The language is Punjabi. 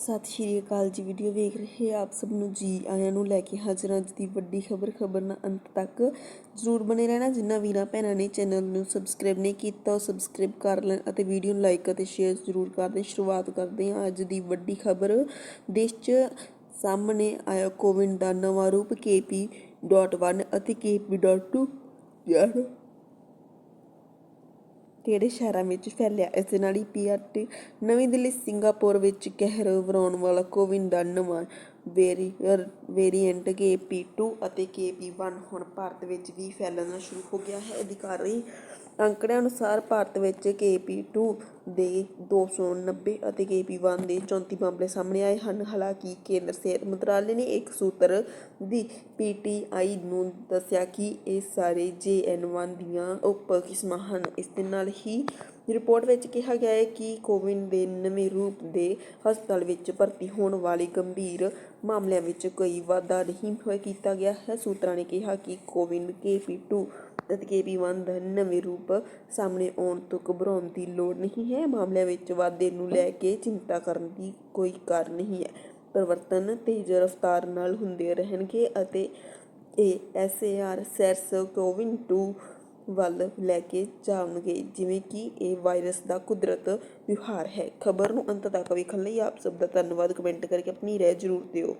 ਸਤਿ ਸ਼੍ਰੀ ਅਕਾਲ ਜੀ ਵੀਡੀਓ ਵੇਖ ਰਹੇ ਆਪ ਸਭ ਨੂੰ। ਜੀ ਆਇਆਂ ਨੂੰ ਲੈ ਕੇ ਹਾਜ਼ਰ ਅੱਜ ਦੀ ਵੱਡੀ ਖਬਰ ਖਬਰ ਨਾਲ ਅੰਤ ਤੱਕ ਜ਼ਰੂਰ ਬਣੇ ਰਹਿਣਾ। ਜਿਨ੍ਹਾਂ ਵੀਰਾਂ ਭੈਣਾਂ ਨੇ ਚੈਨਲ ਨੂੰ ਸਬਸਕ੍ਰਾਈਬ ਨਹੀਂ ਕੀਤਾ, ਉਹ ਸਬਸਕ੍ਰਾਈਬ ਕਰ ਲੈਣ ਅਤੇ ਵੀਡੀਓ ਨੂੰ ਲਾਈਕ ਅਤੇ ਸ਼ੇਅਰ ਜ਼ਰੂਰ ਕਰ ਦੇਣ। ਸ਼ੁਰੂਆਤ ਕਰਦੇ ਹਾਂ ਅੱਜ ਦੀ ਵੱਡੀ ਖਬਰ। ਦੇਸ਼ 'ਚ ਸਾਹਮਣੇ ਆਇਆ ਕੋਵਿਡ ਦਾ ਨਵਾਂ ਰੂਪ। KP.1 ਅਤੇ KP.2 ਯਾਰ ਕਿਹੜੇ ਸ਼ਹਿਰਾਂ ਵਿੱਚ ਫੈਲਿਆ। ਇਸ ਦੇ ਨਾਲ ਹੀ ਪੀਆਰਟੀ ਨਵੀਂ ਦਿੱਲੀ, ਸਿੰਗਾਪੁਰ ਵਿੱਚ ਕਹਿਰ ਵਰਾਉਣ ਵਾਲਾ ਕੋਵਿਡ ਦਾ ਨਵਾਂ ਵੇਰੀਅਰ ਵੇਰੀਐਂਟ ਕੇ ਪੀ ਟੂ ਅਤੇ ਕੇ ਪੀ ਵਨ ਹੁਣ ਭਾਰਤ ਵਿੱਚ ਵੀ ਫੈਲਣਾ ਸ਼ੁਰੂ ਹੋ ਗਿਆ ਹੈ। ਅਧਿਕਾਰੀ ਅੰਕੜਿਆਂ ਅਨੁਸਾਰ ਭਾਰਤ ਵਿੱਚ ਕੇ ਪੀ ਟੂ ਦੇ 290 ਅਤੇ ਕੇ ਪੀ ਵਨ ਦੇ 34 ਮਾਮਲੇ ਸਾਹਮਣੇ ਆਏ ਹਨ। ਹਾਲਾਂਕਿ ਕੇਂਦਰ ਸਿਹਤ ਮੰਤਰਾਲੇ ਨੇ ਇੱਕ ਸੂਤਰ ਦੀ ਪੀ ਟੀ ਆਈ ਨੂੰ ਦੱਸਿਆ ਕਿ ਇਹ ਸਾਰੇ ਜੇ ਐਨ ਵਨ ਦੀਆਂ ਉਪ ਕਿਸਮਾਂ ਹਨ। ਇਸ ਦੇ ਨਾਲ ਹੀ ਰਿਪੋਰਟ ਵਿੱਚ ਕਿਹਾ ਗਿਆ ਹੈ ਕਿ ਕੋਵਿਡ ਦੇ ਨਵੇਂ ਰੂਪ ਦੇ ਹਸਪਤਾਲ ਵਿੱਚ ਭਰਤੀ ਹੋਣ ਵਾਲੇ ਗੰਭੀਰ ਮਾਮਲਿਆਂ ਵਿੱਚ ਕੋਈ ਵਾਧਾ ਨਹੀਂ ਹੋਇਆ, ਕੀਤਾ ਗਿਆ ਹੈ। ਸੂਤਰਾਂ ਨੇ ਕਿਹਾ ਕਿ ਕੋਵਿਡ KP2 ਅਤੇ KP1 ਦਾ ਨਵੇਂ ਰੂਪ ਸਾਹਮਣੇ ਆਉਣ ਤੋਂ ਘਬਰਾਉਣ ਦੀ ਲੋੜ ਨਹੀਂ ਹੈ। ਮਾਮਲਿਆਂ ਵਿੱਚ ਵਾਧੇ ਨੂੰ ਲੈ ਕੇ ਚਿੰਤਾ ਕਰਨ ਦੀ ਕੋਈ ਕਾਰਨ ਨਹੀਂ ਹੈ। ਪਰਿਵਰਤਨ ਤੇਜ਼ ਰਫ਼ਤਾਰ ਨਾਲ ਹੁੰਦੇ ਰਹਿਣਗੇ ਅਤੇ ਇਹ ਐਸਏਆਰ ਸੈਰਸ ਕੋਵਿਨ 2 ਵੱਲ ਲੈ ਕੇ ਜਾਣਗੇ, ਜਿਵੇਂ ਕਿ ਇਹ ਵਾਇਰਸ ਦਾ ਕੁਦਰਤ ਵਿਵਹਾਰ ਹੈ। ਖਬਰ ਨੂੰ ਅੰਤ ਤੱਕ ਵੇਖਣ ਲਈ ਆਪ ਸਭ ਦਾ ਧੰਨਵਾਦ। ਕਮੈਂਟ ਕਰਕੇ ਆਪਣੀ ਰਾਏ ਜ਼ਰੂਰ ਦਿਓ।